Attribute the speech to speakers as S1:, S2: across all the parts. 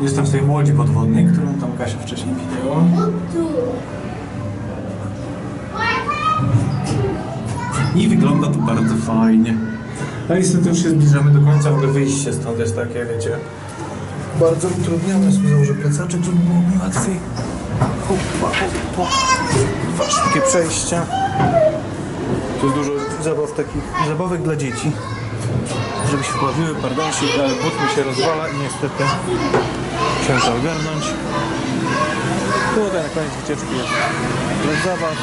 S1: Jestem w tej łodzi podwodnej, którą tam Kasia wcześniej widziała. I wygląda to bardzo fajnie. A niestety już się zbliżamy do końca, w ogóle wyjście stąd jest takie, wiecie, bardzo utrudnione. Sobie założę plecaczek, żeby było mi łatwiej. Hopa, hopa. Dwa szybkie przejścia. Tu jest dużo zabaw takich, zabawek dla dzieci. Żeby się pobawiły, pardonsik, ale but mi się rozwala i niestety musiałem to ogarnąć. Tutaj na koniec wycieczki jest plac zabaw.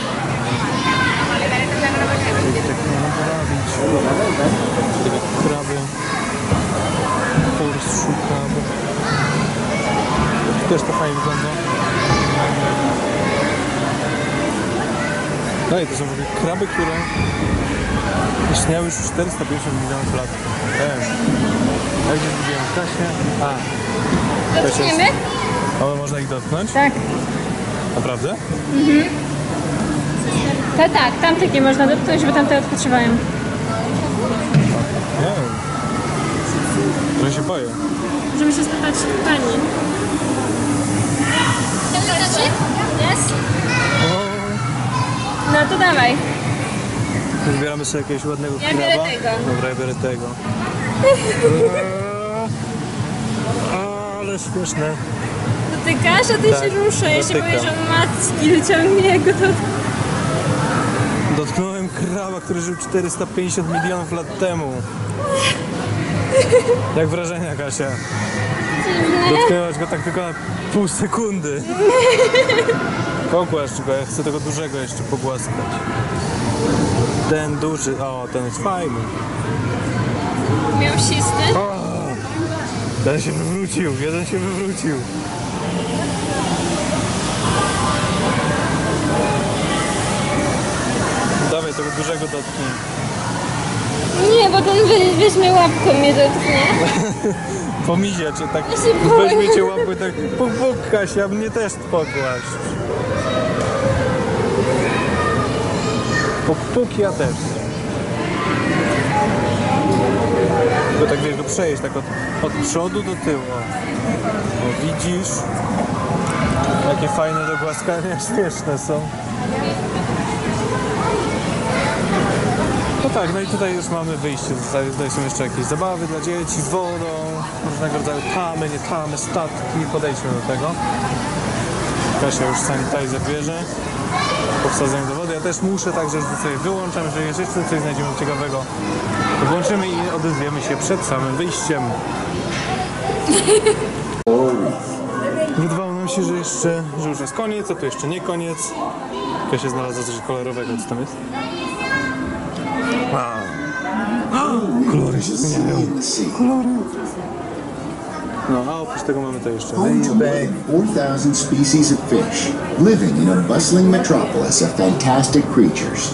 S1: Tak nie mogę bawić. Kraby. Horseshoe kraby. Też to fajnie wygląda. No i to są w kraby, które istniały już 450 milionów lat temu. Ja gdzieś zgubiłem Kasię. A,
S2: Dotkniemy?
S1: ale można ich dotknąć?
S2: Tak.
S1: Naprawdę?
S2: Tak, tak, tamtych nie można dotknąć, bo tamte odpoczywają.
S1: Nie wiem. Trochę się boję.
S2: Możemy się spytać pani. Jest? No to dawaj.
S1: Wybieramy sobie jakiegoś ładnego
S2: Ja biorę
S1: kraba.
S2: tego.
S1: Dobra, ja biorę tego. Ale śmieszne.
S2: Dotykasz, a ty
S1: Tak,
S2: się rusza. Ja się boję, że matki wyciągnie go do...
S1: Dotknąłem kraba, który żył 450 milionów lat temu. Jak wrażenia, Kasia? Dotknęłaś go tak tylko na pół sekundy. Pogłasz go, ja chcę tego dużego jeszcze pogłaskać. Ten duży, o, ten jest fajny.
S2: Mięsisty.
S1: O, ten się wywrócił, jeden się wywrócił. Dawaj tego dużego dotknij.
S2: Nie, bo ten weźmie łapką mnie dotknie.
S1: Po mizie, czy tak
S2: Ja się boję.
S1: weźmiecie łapy, tak puk, puk, Kasia, mnie też pogłaś. Puk, puk, ja też. Tylko tak wiesz, go przejść, tak od, od przodu do tyłu. O, o widzisz? Jakie fajne do głaskania, śmieszne są. No tak, no i tutaj już mamy wyjście. Tutaj są jeszcze jakieś zabawy dla dzieci, wodą, różnego rodzaju tamy, nie tamy, statki. Podejdźmy do tego. Kasia już sanitizer bierze. Po wsadzeniu do wody. Ja też muszę, także sobie wyłączam. Jeżeli jeszcze coś znajdziemy ciekawego, to włączymy i odezwiemy się przed samym wyjściem. Wydawało nam się, że jeszcze, że już jest koniec, a to jeszcze nie koniec. Kasia znalazła coś kolorowego, co tam jest? Kolory się zmieniają. Kolory. No, a oprócz tego mamy to jeszcze.
S3: Home to more than 4,000 species of fish, living in a bustling metropolis of fantastic creatures.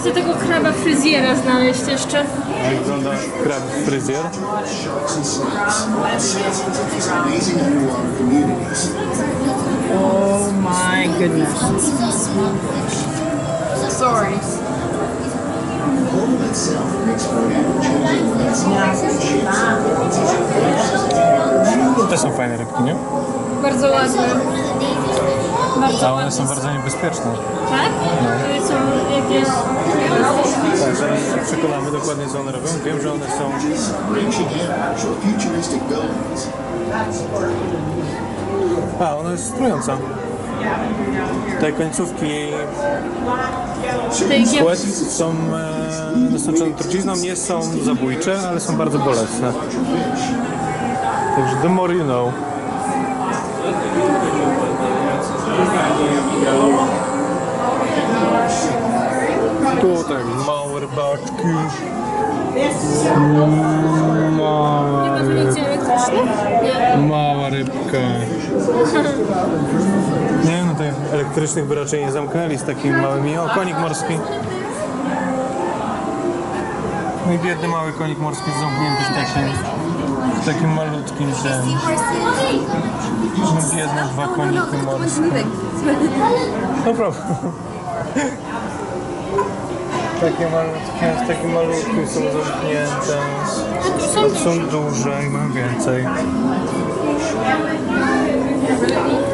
S2: Chcę tego kraba fryzjera znaleźć jeszcze.
S1: Jak wygląda krab fryzjer?
S3: Sharks and snakes, and scientific amazing underwater communities.
S4: Oh my goodness. Sorry.
S1: Te są fajne rybki, nie?
S2: Bardzo ładne. Bardzo
S1: A one są bardzo niebezpieczne.
S2: Tak? To są jakieś...
S1: Tak, zaraz się przekonamy dokładnie co one robią. Wiem, że one są... A, ona jest strująca. Te końcówki płetw są e, dostarczone trucizną, nie są zabójcze, ale są bardzo bolesne. Także the more you know. Tutaj małe rybaczki. Mała,
S2: Będzie elektryczne? Nie.
S1: mała rybka. Nie no, tych elektrycznych by raczej nie zamknęli z takimi małymi. O, konik morski. No i biedny mały konik morski zamknięty w takim, w takim malutkim tym. No biedne dwa koniki morskie. No prawda. Takie malutkie, takie malutkie są zamknięte. Są duże i mam więcej.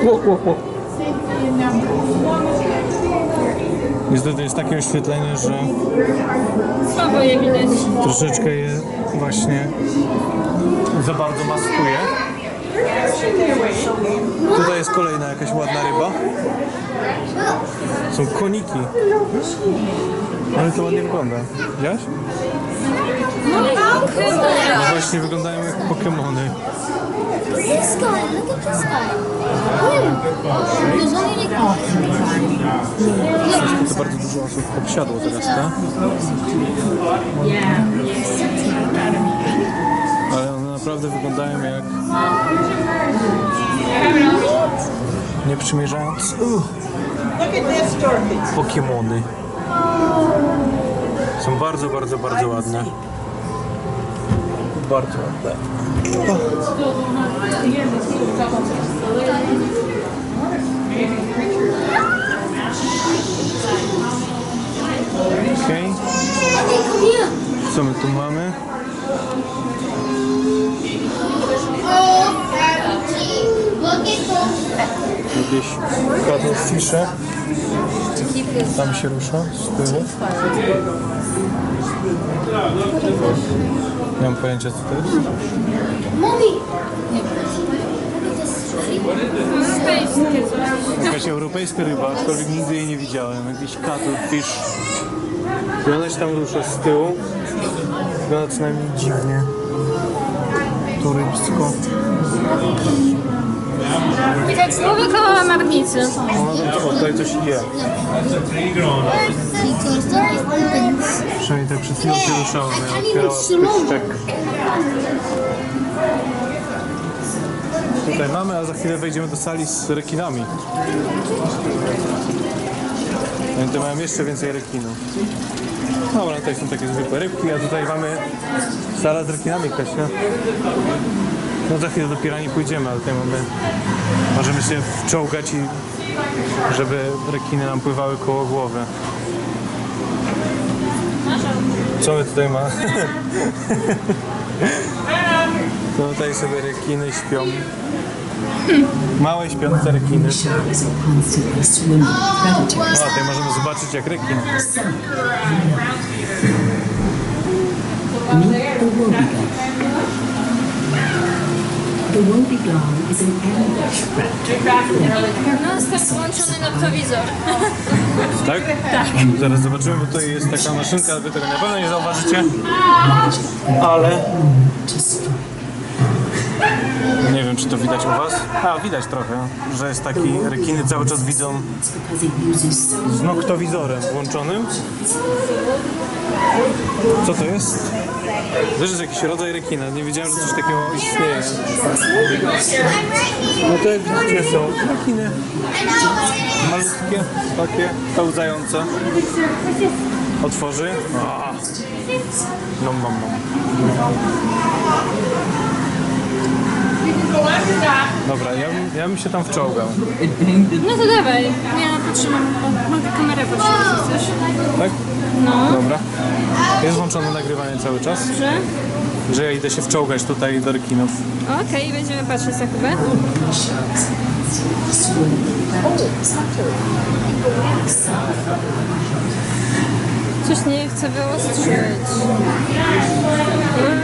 S1: Ło, ło, ło. Niestety jest takie oświetlenie, że
S2: Słabo je widać.
S1: troszeczkę je właśnie za bardzo maskuje. Tutaj jest kolejna jakaś ładna ryba. Są koniki. Ale to ładnie wygląda. Widziałeś? No właśnie wyglądają jak Pokemony.
S5: This guy, look at this guy.
S1: To bardzo dużo osób obsiadło teraz, tak? Ale one naprawdę wyglądają jak... Nie przymierzając... Uff. Pokemony. Są bardzo, bardzo, bardzo ładne. Bardzo ładne. Okej.
S5: Here.
S1: Co my tu mamy? Jakieś cuttlefisze. Tam się rusza z tyłu. Nie mam pojęcia co to jest.
S5: This.
S1: Jakaś europejska ryba, aczkolwiek nigdy jej nie widziałem. Jakiś cuttlefish. I ona się tam rusza z tyłu. Wygląda co najmniej dziwnie. To rybsko.
S2: Widać słowo koło marnicy.
S1: O, tutaj coś je. Przynajmniej tak przed chwilą się ruszała. miała- Otwierała pyszczek. Tutaj mamy, a za chwilę wejdziemy do sali z rekinami. No i Tutaj mają jeszcze więcej rekinów. Dobra, tutaj są takie zwykłe rybki, a tutaj mamy sala z rekinami Kasia. No za chwilę do pirani pójdziemy, ale tutaj mamy... Możemy się wczołgać i żeby rekiny nam pływały koło głowy. Co my tutaj mamy? To tutaj sobie rekiny śpią. Małe śpiące rekiny. No, tutaj możemy zobaczyć jak rekin.
S6: The woebegone is an.
S2: No, jest włączony.
S1: Tak? Tak. Zaraz zobaczymy, bo tutaj jest taka maszynka, wy tego na pewno nie zauważycie. Ale
S6: strike.
S1: nie wiem czy to widać u was. A, widać trochę, że jest taki, rekiny cały czas widzą z noktowizorem włączonym. Co to jest? Jest jakiś rodzaj rekina. Nie wiedziałem, że coś takiego istnieje. No to jak widzicie są rekiny. Malutkie, takie pełzające. Otworzy. A. Nom, nom, nom. Dobra, ja, bym- ja bym się tam wczołgał.
S2: No to dawaj. Ja potrzymam. Mogę kamerę potrzymać, jak chcesz.
S1: Tak?
S2: No.
S1: Dobra. Jest włączone nagrywanie cały czas,
S2: Że?
S1: że ja idę się wczołgać tutaj do rekinów.
S2: Okej, będziemy patrzeć za chwilę. Coś nie chce wyostrzyć. Mm?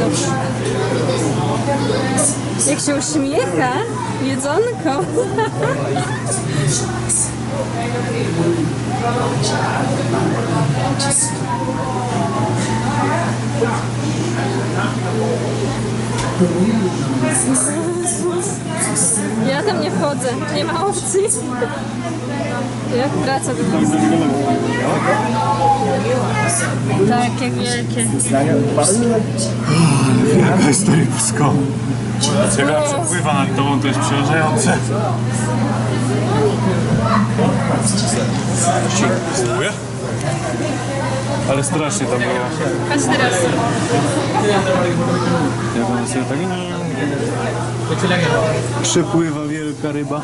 S2: Dobrze. Jak się uśmiecha, jedzonko. Ja tam nie wchodzę, nie ma opcji. Jak praca wygląda? Tak, jak wielkie.
S1: Jaka jest rybsko. Jak przepływa nad tobą, to jest przerażające. Spróbuję? Ale strasznie to było.
S2: Patrz teraz.
S1: Jak ona sobie tak... Przepływa wielka ryba.